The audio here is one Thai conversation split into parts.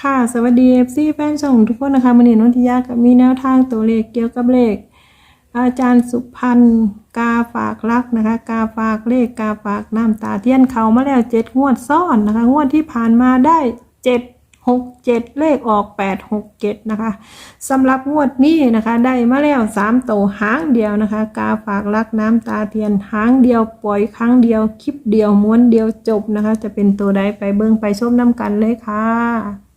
ค่ะ สวัสดี FC แฟนช่งทุกคนนะคะมันนี้นนทิยากับมีแนวทางตัวเลขเกี่ยวกับเลข อาจารย์สุพันธ์กาฝากรักนะคะ กาฝากเลขกาฝากน้ำตาเทียนเขามาแล้วเจ็ดงวดซ้อนนะคะ งวดที่ผ่านมาได้เจ็ดหกเจ็ดเลขออกแปดหกเจ็ดนะคะสำหรับงวดนี้นะคะ ได้มาแล้วสามโตวหางเดียวนะคะ กาฝากรักน้ำตาเทียนหางเดียวปล่อยครั้งเดียวคลิปเดียวม้วนเดียวจบนะคะ จะเป็นตัวใดไปเบิ้งไปชมน้ำกันเลยค่ะ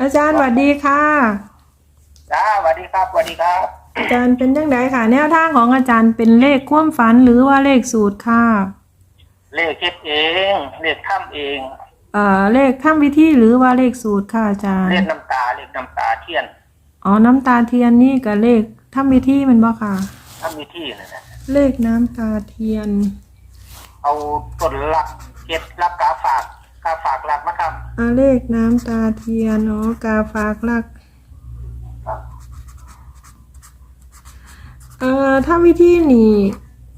อาจารย์สวัสดีค่ะ จ้าสวัสดีครับสวัสดีครับ อาจารย์เป็นยังไงค่ะ แนวทางของอาจารย์เป็นเลขความฝันหรือว่าเลขสูตรค่ะ เลขคิดเอง เลขข้ามเอง เอ่อเลขข้ามวิธีหรือว่าเลขสูตรค่ะอาจารย์ เลขน้ำตา เลขน้ำตาเทียนอ๋อน้ำตาเทียนนี่กับเลขข้ามวิธีมันบ่ค่ะ ถ้ามีที่นะนะเลขน้ำตาเทียน เอาต้นหลักเก็ดรับกาฝาก กาฝากหลักมาทอ่าเลขน้ำตาเทียนอ๋อกาฝากลักำครับเอ่อถ้าวิธีนี่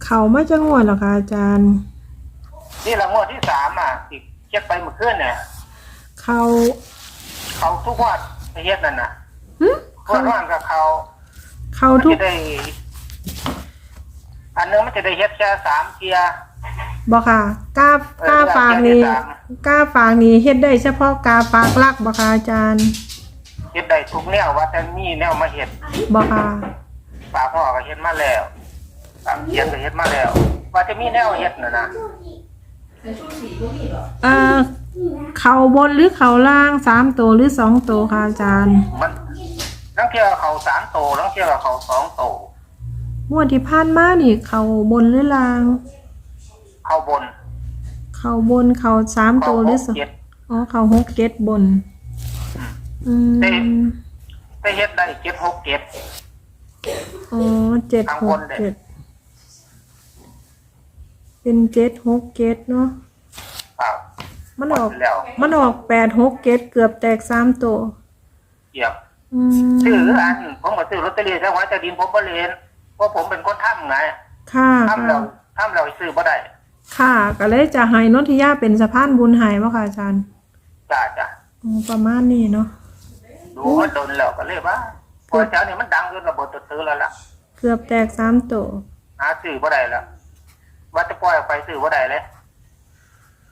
เขามาจังหวัดเหรอคะอาจารย์ นี่ละงวดที่สามอะที่เช็ดไปเมื่อคืนเนี่ยเขาเขาทุกงวัดไปเฮ็ดนั่นน่ะหึงวเขาดว่างกับเขาเขามันทุก จะได้ อันนึงมันจะได้เฮ็ดแค่สามเทีย บ่ค่ะกาเออกาฝากนี่เดือนที่สามกาฝากนี่เฮ็ดได้เฉพาะกาฝากลักบ่ค่ะอาจารย์เฮ็ดได้ทุกแนวว่าแต่มีแนวมาเฮ็ดบ่ค่ะปากพ่อก็เฮ็ดมาแล้วปากเขียนก็เฮ็ดมาแล้ว ว่าจะมีแนวเฮ็ดน่ะนะเอ่อเขาบนหรือเขาล่างสามตัวหรือสองตัวค่ะอาจารย์มันลังเที่ยวเขาสามโตลังเที่ยวเขาสองโตงวดที่ผ่านมานี่เขาบนหรือล่าง เขาบนเขาบนเขาสามเขาตัวหหรือกสองเจ็ดอ๋อเขาหกเจ็ดบน อืมไปเฮ็ดได้เจ็ดหกเจ็ดอ๋อเจ็ดข้างหบกนเนี่ยเจ็ดเป็นเจ็ดหกเจ็ดเนาะครับมันออกแล้วมันออกแปดหกเจ็ดเกือบแตกสามตัวเหยียบอืซื้อมอันผมก็ซื้อลอตเตอรี่ใช้ไว้แต่ดินผมบ่เรียนเพราะผมเป็นคนทำไงค่ะทำค่ะแล้วทำแล้วซื้อบ่ได้ ค่ะ ก็เลยจะให้นนทิยาเป็นสะพานบุญใหายบ่ค่ะอาจารย์จ้าจ้ะอืมประมาณนี้เนาะ ดูมันโดนแล้วก็เลยว่าพอแถวนี้มันดังจนระบบตัวซื้อแล้วล่ะเกือบแตกสามตัวหาซื้อบ่ได้แล้วว่าจะปล่อยออกไปซื้อบ่ได้เลย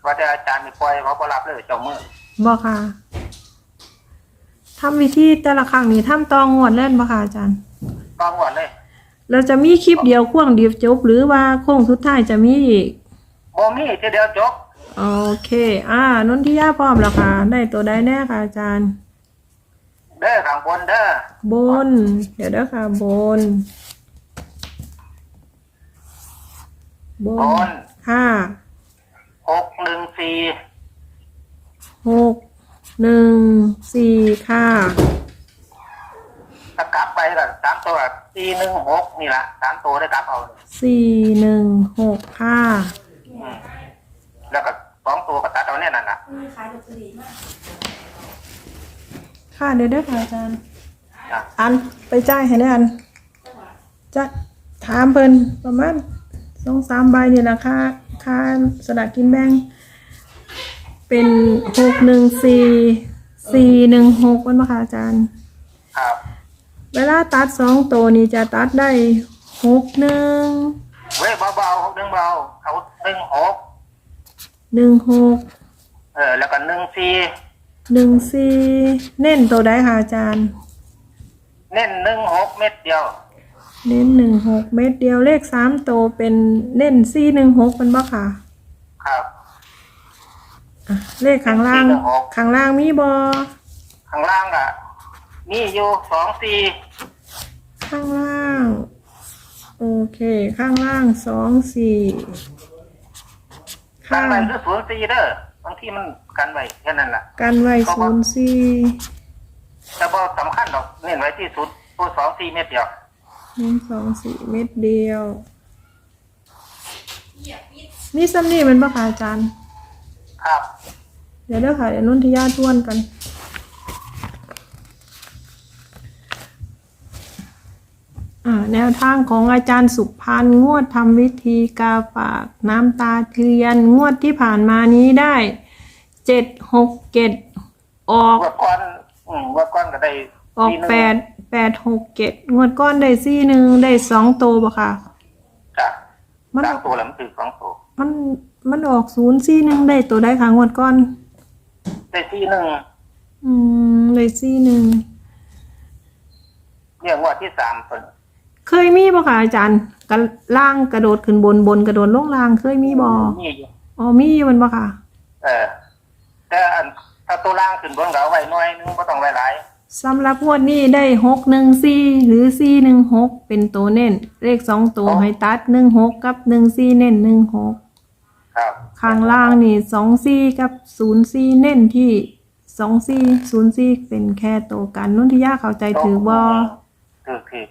ว่าแต่อาจารย์นี่ปล่อยเขาบ่รับเลยเจ้ามือบ่ค่ะทำวิธีแต่ละครั้งนี่ทำตองวดเล่นบ่ค่ะอาจารย์กองหวดเลย เราจะมีคลิปเดียวควงเดียวจบหรือว่าโค้งสุดท้ายจะมีอีก บ่มีทีเดียวจบโอเค อ่านนทิยาพร้อมแล้วค่ะ ได้ตัวใดแน่ค่ะอาจารย์ เด้อข้างบนเด้อบน เดี๋ยวเด้อค่ะบนบบนนค่ะหกหนึ่งสี่หกหนึ่งสี่ค่ะถ้ากลับไปก็สามตัวสี่หนึ่งหกนี่ละสามตัวได้กลับเอาสี่หนึ่งหกค่ะอืม แล้วก็สองตัวก็ตัดเอาเนี่ยนั่นน่ะค่ะเดี๋ยวเด้อค่ะอาจารย์จ้ะอันไปจ่ายให้ได้อันจะถามเพิ่นประมาณสองสามใบนี่แหละค่ะค่าสลากกินแบ่งเป็นหกหนึ่งสี่สี่หนึ่งหกวันมาค่ะอาจารย์ ครับเวลาตัดสองตัวนี่จะตัดได้หกหนึ่งเว้ยเบาๆหกหนึ่งเบาเอาหนึ่งหก หนึ่งหกเออ แล้วก็หนึ่งสี่หนึ่งสี่เน้นตัวใดค่ะอาจารย์ เน้นหนึ่งหกเม็ดเดียว เน้นหนึ่งหกเม็ดเดียวเลขสามตัวเป็นเน้นสี่หนึ่งหกเป็นบ่ค่ะครับ อะเลขข้างล่าง416ข้างล่างมีบอข้างล่างก็มีอยู่สองสี่ข้างล่าง โอเค ข้างล่างสองสี่ กัข้านงไว้คือศูนย์สี่เด้อบางทีมันกันไว้แค่นั้นแหละกันไว้ศูนย์สี่แต่บ่สำคัญหรอกเน้นไว้ที่สุดตัวสองสี่เม็ดเดียวหนึ่งสองสี่เม็ดเดียว นี่ซ้ำนี่เป็นปะคะอาจารย์ ครับ เดี๋ยวเด้อค่ะเดี๋ยวนุ่นทิยาทวนกัน อ่า แนวทางของอาจารย์สุพันธ์งวดทำวิธีกาฝากน้ำตาเทียนงวดที่ผ่านมานี้ได้เจ็ดหกเจ็ดออกงวดก้อนอืมงวดก้อนก็ได้ออกทีหนึ่งแปดแปดหกเจ็ดงวดก้อนได้ซี่หนึ่งได้สองโตวบ่ค่ะจ้ะมันสามตัวแล้วมันถือสองตัวมันมันออกศูนย์ซี่หนึ่งได้ตัวได้ค่ะงวดก้อน ได้ที่หนึ่งอืมได้ซี่หนึ่งเนี่ยงวดที่สามเพิ่น เคยมีบ่ค่ะอาจารย์กระล่างกระโดดขึ้นบนบนกระโดดลงล่างเคยมีบ่มีอยู่อ๋อมีอยู่มันบ่ค่ะ เออแต่อันถ้าตัวล่างขึ้นบนก็เอาไว้หน้อยนึงก็ต้องไว้หลายสำหรับงวดนี้ได้หกหนึ่งสี่หรือสี่หนึ่งหกเป็นตัวเน้น เลขสองตัวให้ตัดหนึ่งหกกับหนึ่งสี่เน้นหนึ่งหกครับข้างล่างนี่สองสี่กับศูนย์สี่เน้นที่สองสี่ศูนย์สี่เป็นแค่ตัวกันนุ่นที่ยากเข้าใจถือบอถือถือ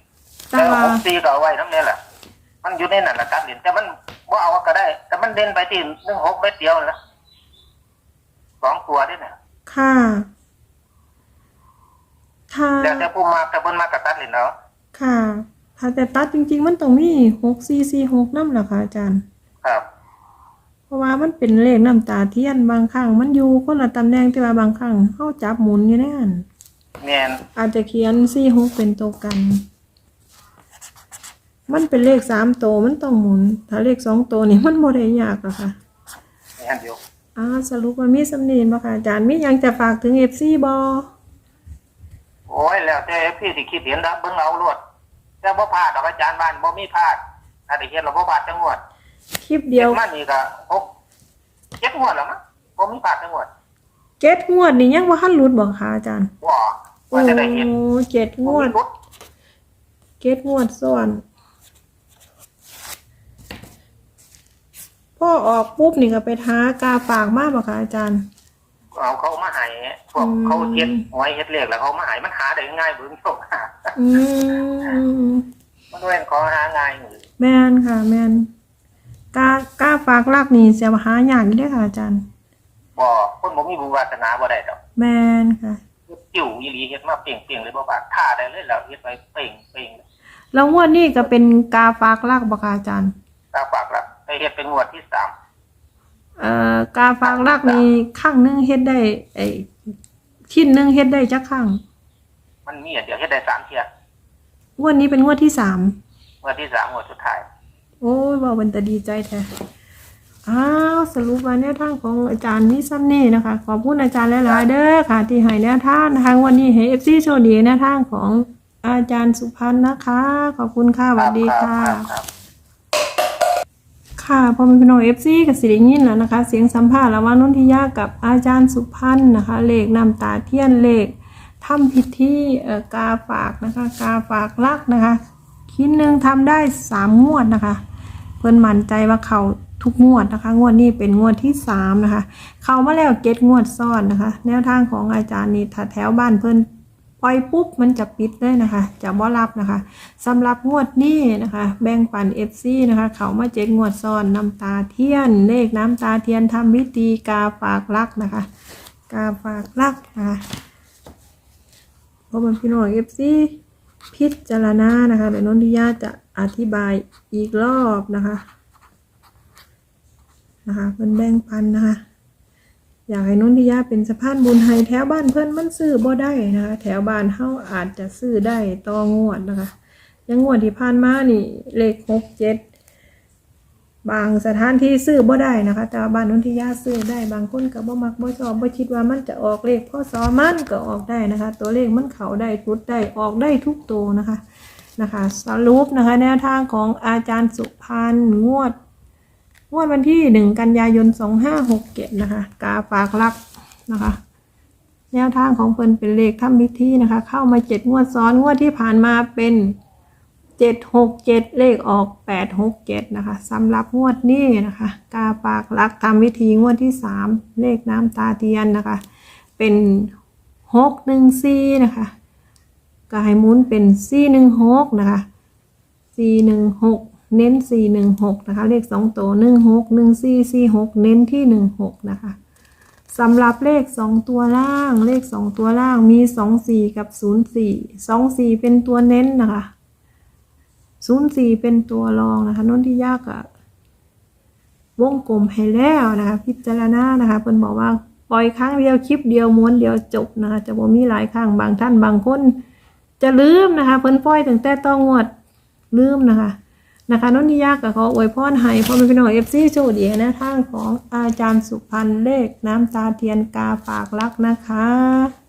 แต่แต่ว่าหกสี่ก็เอาไว้ทั้งนี้แหละมันอยู่ในนั่นแหละตัดเหรียญแต่มันบ่เอาก็ได้ แต่มันเด่นไปที่หนึ่งหกเม็ดเดียวนั่นละสองตัวด้วยเนี่ยค่ะถ้าแต่แต่ผู้มาแต่เพิ่นมากระตัดเหรียญเนาะค่ะ ถ้าแต่ตัดจริง ๆ มันต้องมีหกสี่สี่หกน้ำเหรอคะอาจารย์ ครับเพราะว่ามันเป็นเลขน้ำตาเทียนบางครั้งมันอยู่คนละตำแหน่งแต่ว่าบางครั้งเขาจับหมุนอยู่ในอันแม่นอาจจะเขียนสี่หกเป็นตัวกัน มันเป็นเลขสามตัวมันต้องหมุน ถ้าเลขสองตัวนี่มันโมได้ยากหรอกค่ะแม่นเดียวอ่าสรุปว่ามีสำเนียงบ่ค่ะอาจารย์มีหยังจะฝากถึงเอฟซีบอโอ้ยแล้วแต่พี่สิคิดเห็นนะเบิ่งเอาโลดแต่บ่พลาดดอกอาจารย์บ้านบ่มีพลาดถ้าได้เห็นเราบ่พลาดจังหวดคลิปเดียวฮ็มันนี่ก็หกเจ็ดงวดแล้วมั้งบ่มีพลาดจังหวดเจ็ดงวดนี่ยังว่าขั้นรุดบอกค่ะอาจารย์ว่าโอ้ว่าจะได้เห็นเจ็ดงวดบ่มีรุดเจ็ดงวดซ้อน พ่อออกปุ๊บนี่ก็ไปท้ากาฝากมากบ่ค่ะอาจารย์ เอาเขามาให้พวกอืมเขาเฮ็ดหวยเฮ็ดเลขแล้วเขามาให้มันหาได้ง่ายเบิ่งโชคหาอืมมันเว้นของหาง่ายนี่แม่นค่ะ แม่นกากาฝากลักนี่เสียหาอย่างนี้เด้อค่ะอาจารย์บ่คนบ่มีบุญวาสนาบ่ได้ดอกแม่นค่ะเฮ็ดจิ้วอีหลีเฮ็ดมาเปรี้ยงๆเลยบ่บาดท่าได้เลยแล้วเฮ็ดไปเปรี้ยงเปรี้ยงแล้วงวดนี้ก็เป็นกาฝากลักบ่ค่ะอาจารย์ เฮ็ดเป็นงวดที่สามเอ่อกาฝากลักนี่ข้างหนึงเฮ็ดได้ไอ้ชิ้นหนึงเฮ็ดได้จักครั้งมันมีอันเดียวเฮ็ดได้สามเที่ยงวดนี้เป็นงวดที่สาม งวดที่สามงวดสุดท้าย โอ้ยว่าเป็นแต่ดีใจแท้ อ้าว สรุปว่าแนวทางของอาจารย์นี่ซ้ำนี่นะคะ ขอบคุณอาจารย์หลาย ๆ เด้อค่ะ ที่ให้แนวทางนะคะวันนี้ให้เอฟซีโชคดีแนวทางของอาจารย์สุพันธ์นะคะ ขอบคุณค่ะสวัสดีค่ะ รับครับ ค่ะพอมีพี่น้องเอฟซีกับสิริยินแล้วนะคะ เสียงสัมภาษณ์ระหว่างนนทิยากับอาจารย์สุพันธ์นะคะ เลขนำตาเทียนเลขทำพิธีเอ่อกาฝากนะคะ กาฝากลักนะคะ คิดหนึ่งทำได้สามงวดนะคะ เพิ่นมั่นใจว่าเขาทุกงวดนะคะ งวดนี้เป็นงวดที่สามนะคะ เขามาแล้วเก็ตงวดซ้อนนะคะ แนวทางของอาจารย์นี่ถ้าแถวบ้านเพิ่น ปล่อยปุ๊บมันจะปิดเลยนะคะ จะบ่รับนะคะสำหรับงวดนี้นะคะ แบ่งปัน FC นะคะ เขามาเจ็ดงวดซ้อนน้ำตาเทียน เลขน้ำตาเทียนทำวิธีกาฝากรักนะคะ กาฝากรักนะคะเพราะมันพี่น้อง FC พิจารณานะคะเดี๋ยวนนทิยาจะอธิบายอีกรอบนะคะ นะคะเพิ่นแบ่งปันนะคะ อยากให้นนทิยาเป็นสะพานบุญให้แถวบ้านเพิ่อนมันซื้อบ่ได้นะคะแถวบ้านเฮาอาจจะซื้อได้ต่องวดนะคะ ยังงวดที่ผ่านมานี่เลขหกเจ็ดบางสถานที่ซื้อบ่ได้นะคะ แต่ว่าบ้านนนทิยาซื้อได้บางคนก็บ่มักบ่ชอบบ่คิดว่ามันจะออกเลขพ่อสอมันก็ออกได้นะคะ ตัวเลขมันเข้าได้ทุดได้ออกได้ทุกตัวนะคะนะคะ สรุปนะคะ แนวทางของอาจารย์สุพันธ์งวด งวดวันที่หนึ่งกันยายนสองห้าหกเกนะคะ กาฝากรักนะคะ แนวทางของเพิ่นเป็นเลขทำพิธีนะคะ เข้ามาเจ็ดงวดซ้อนงวดที่ผ่านมาเป็นเจ็ดหกเจ็ดเลขออกแปดหกเจ็ดนะคะสำหรับงวดนี้นะคะ กาฝากรักทำพิธีงวดที่สามเลขน้ำตาเทียนนะคะ เป็นหกหนึ่งสี่นะคะก็ให้หมุนเป็นสี่หนึ่งหกนะคะสี่หนึ่งหก เน้นสี่หนึ่งหกนะคะ เลขสองตัวหนึ่งหกหนึ่งสี่สี่หกเน้นที่หนึ่งหกนะคะสำหรับเลขสองตัวล่าง เลขสองตัวล่างมีสองสี่กับศูนย์สี่สองสี่เป็นตัวเน้นนะคะศูนย์สี่เป็นตัวรองนะคะนนที่ยากอะวงกลมให้แล้วนะคะ พิจารณานะคะเพิ่นบอกว่าปล่อยครั้งเดียวคลิปเดียวม้วนเดียวจบนะคะจะบ่มีหลายครั้งบางท่านบางคน จะลืมนะคะ เพิ่นปล่อยตั้งแต่ต้องงวดลืมนะคะ นะคะนนทิยากับขออวยพรให้พ่อแม่พี่น้องเอฟซีโชคดีในทางของอาจารย์สุพันธ์เลขน้ำตาเทียนกาฝากรักนะคะ